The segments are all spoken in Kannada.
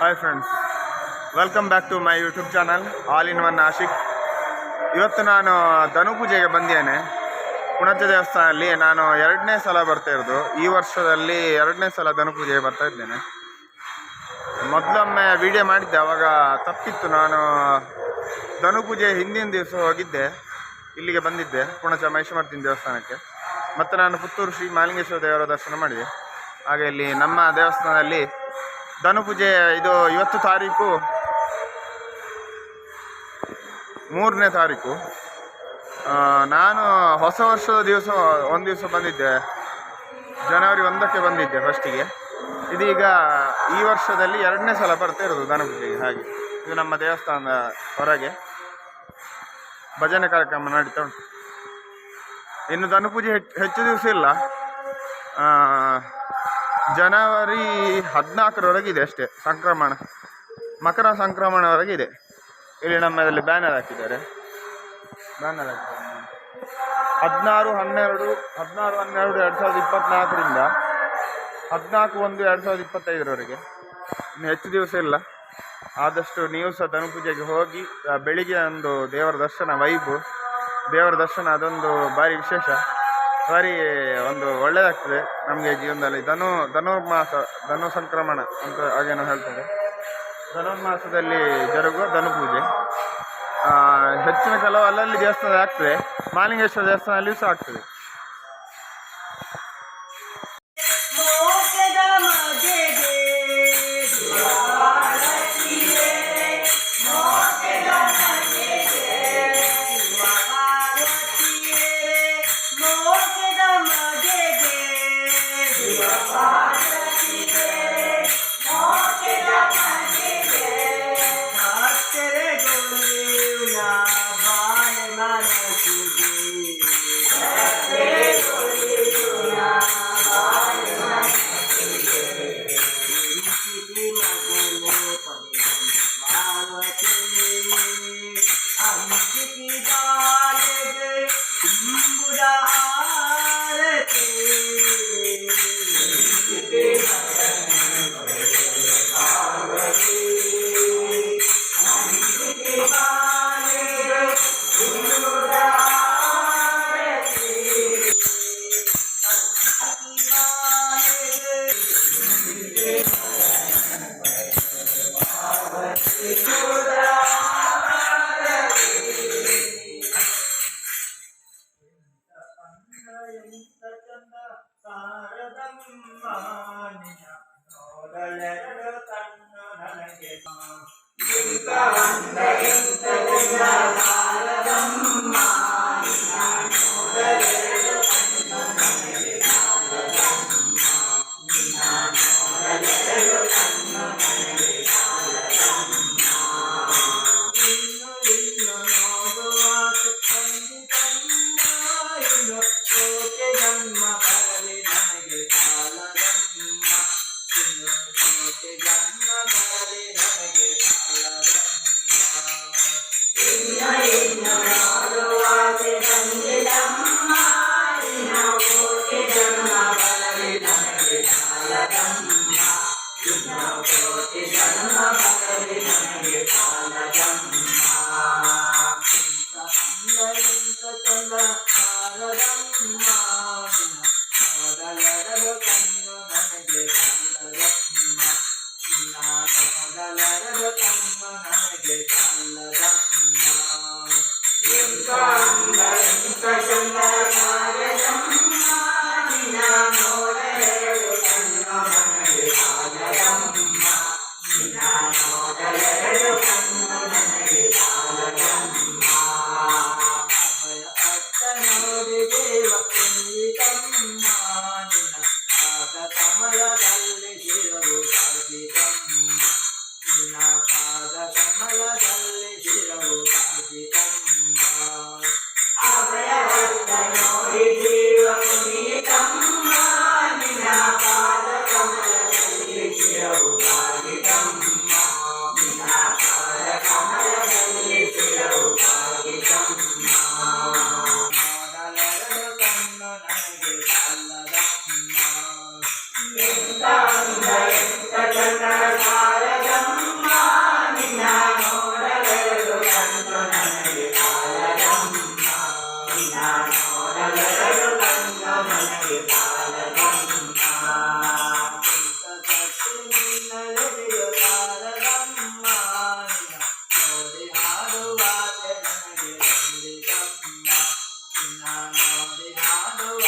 Hi friends welcome back to my YouTube channel all in one Ashik ಇವತ್ತು ನಾನು ಧನು ಪೂಜೆಗೆ ಬಂದಿದ್ದೇನೆ. ಪುಣಜ ದೇವಸ್ಥಾನದಲ್ಲಿ ನಾನು ಎರಡನೇ ಸಲ ಬರ್ತಾ ಇರೋದು. ಈ ವರ್ಷದಲ್ಲಿ ಎರಡನೇ ಸಲ ಧನು ಪೂಜೆಗೆ ಬರ್ತಾ ಇದ್ದೇನೆ. ಮೊದಲೊಮ್ಮೆ ವಿಡಿಯೋ ಮಾಡಿದ್ದೆ, ಅವಾಗ ತಪ್ಪಿತ್ತು. ನಾನು ಧನು ಪೂಜೆ ಹಿಂದಿನ ದಿವಸ ಹೋಗಿದ್ದೆ. ಇಲ್ಲಿಗೆ ಬಂದಿದ್ದೆ ಪುಣಜ ಮಹಿಷಮರ್ತಿನ ದೇವಸ್ಥಾನಕ್ಕೆ. ಮತ್ತು ನಾನು ಪುತ್ತೂರು ಶ್ರೀ ಮಾಲಿಂಗೇಶ್ವರ ದೇವರ ದರ್ಶನ ಮಾಡಿದೆ. ಹಾಗೆ ಇಲ್ಲಿ ನಮ್ಮ ದೇವಸ್ಥಾನದಲ್ಲಿ ಧನು ಪೂಜೆ ಇದು ಇವತ್ತು ತಾರೀಕು ಮೂರನೇ ತಾರೀಕು. ನಾನು ಹೊಸ ವರ್ಷದ ದಿವಸ ಒಂದು ದಿವಸ ಬಂದಿದ್ದೆ. ಜನವರಿ ಒಂದಕ್ಕೆ ಬಂದಿದ್ದೆ ಫಸ್ಟಿಗೆ ಇದೀಗ ಈ ವರ್ಷದಲ್ಲಿ ಎರಡನೇ ಸಲ ಬರ್ತಾ ಇರೋದು ಧನು ಪೂಜೆಗೆ ಹಾಗೆ. ಇದು ನಮ್ಮ ದೇವಸ್ಥಾನದ ಹೊರಗೆ ಭಜನೆ ಕಾರ್ಯಕ್ರಮ ನಡೀತಾ ಉಂಟು. ಇನ್ನು ಧನು ಪೂಜೆ ಹೆಚ್ಚು ದಿವಸ ಇಲ್ಲ. ಜನವರಿ ಹದಿನಾಲ್ಕರವರೆಗಿದೆ ಅಷ್ಟೇ ಸಂಕ್ರಮಣ. ಮಕರ ಸಂಕ್ರಮಣವರೆಗೆ ಇದೆ ಇಲ್ಲಿ ನಮ್ಮದಲ್ಲಿ ಬ್ಯಾನರ್ ಹಾಕಿದ್ದಾರೆ. ಬ್ಯಾನರ್ ಹಾಕಿದ್ದಾರೆ. ಹದಿನಾರು, ಹನ್ನೆರಡು ಹದಿನಾರು, ಹನ್ನೆರಡು, ಎರಡು ಸಾವಿರದ ಇಪ್ಪತ್ತ್ನಾಲ್ಕರಿಂದ ಹದಿನಾಲ್ಕು ಒಂದು, ಎರಡು ಸಾವಿರದ ಇಪ್ಪತ್ತೈದರವರೆಗೆ. ಇನ್ನು ಹೆಚ್ಚು ದಿವಸ ಇಲ್ಲ. ಆದಷ್ಟು ನೀವು ಸಹ ಧನುಪೂಜೆಗೆ ಹೋಗಿ ಬೆಳಿಗ್ಗೆ ಒಂದು ದೇವರ ದರ್ಶನ, ವೈಬು, ದೇವರ ದರ್ಶನ ಅದೊಂದು ಭಾರಿ ವಿಶೇಷ. ಭಾರಿ ಒಂದು ಒಳ್ಳೆಯದಾಗ್ತದೆ ನಮಗೆ ಜೀವನದಲ್ಲಿ. ಧನು, ಧನುರ್ಮಾಸ, ಧನು ಸಂಕ್ರಮಣ ಅಂತ ಹಾಗೇನೋ ಹೇಳ್ತಾರೆ. ಧನುರ್ಮಾಸದಲ್ಲಿ ಜರುಗುವ ಧನು ಪೂಜೆ ಹೆಚ್ಚಿನ ಕೆಲವು ಅಲ್ಲಲ್ಲಿ ದೇವಸ್ಥಾನ ಆಗ್ತದೆ. ಮಾಲಿಂಗೇಶ್ವರ ದೇವಸ್ಥಾನದಲ್ಲಿಯೂ ಸಹ ಆಗ್ತದೆ. Yeah. ఇంత అంత ఇంత Thank you.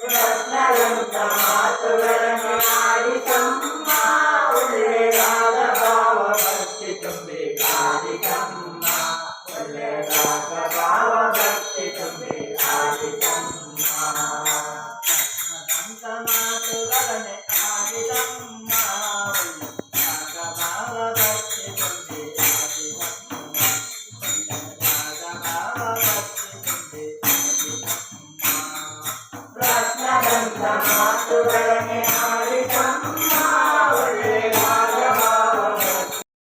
కృష్ణ